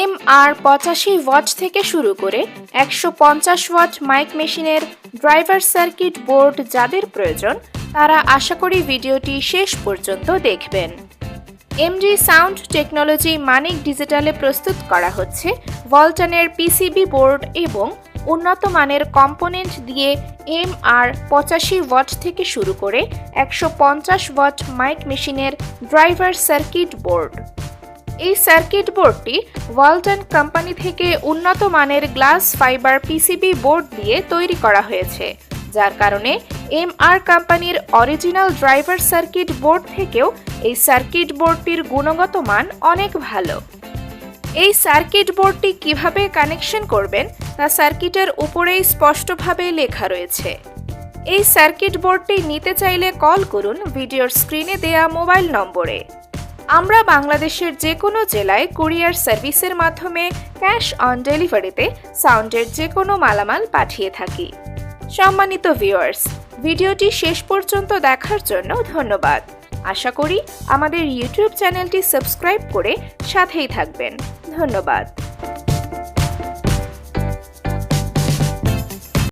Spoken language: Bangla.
এম আর পঁচাশি ওয়াট থেকে শুরু করে একশো পঞ্চাশ ওয়াট মাইক মেশিনের ড্রাইভার সার্কিট বোর্ড যাদের প্রয়োজন, তারা আশা করি ভিডিওটি শেষ পর্যন্ত দেখবেন। M G sound technology Manik ডিজিটালে প্রস্তুত করা হচ্ছে ভলটনের পিসিবি বোর্ড এবং উন্নত মানের কম্পোনেন্ট দিয়ে এম আর পঁচাশি ওয়াট থেকে শুরু করে একশো পঞ্চাশ ওয়াট মাইক মেশিনের ড্রাইভার সার্কিট বোর্ড। এই সার্কিট বোর্ডটি ওয়ালটন কোম্পানি থেকে উন্নত মানের গ্লাস ফাইবার পিসিবি বোর্ড দিয়ে তৈরি করা হয়েছে, যার কারণে এম আর কোম্পানির অরিজিনাল ড্রাইভার সার্কিট বোর্ড থেকেও এই সার্কিট বোর্ডটির গুণগত মান অনেক ভালো। এই সার্কিট বোর্ডটি কীভাবে কানেকশন করবেন তা সার্কিটের উপরেই স্পষ্টভাবে লেখা রয়েছে। এই সার্কিট বোর্ডটি নিতে চাইলে কল করুন ভিডিওর স্ক্রিনে দেয়া মোবাইল নম্বরে। আমরা বাংলাদেশের যে কোনো জেলায় কুরিয়ার সার্ভিসের মাধ্যমে ক্যাশ অন ডেলিভারিতে সাউন্ডের যে কোনো মালামাল পাঠিয়ে থাকি। সম্মানিত ভিউয়ার্স, ভিডিওটি শেষ পর্যন্ত দেখার জন্য ধন্যবাদ। আশা করি আমাদের ইউটিউব চ্যানেলটি সাবস্ক্রাইব করে সাথেই থাকবেন। ধন্যবাদ।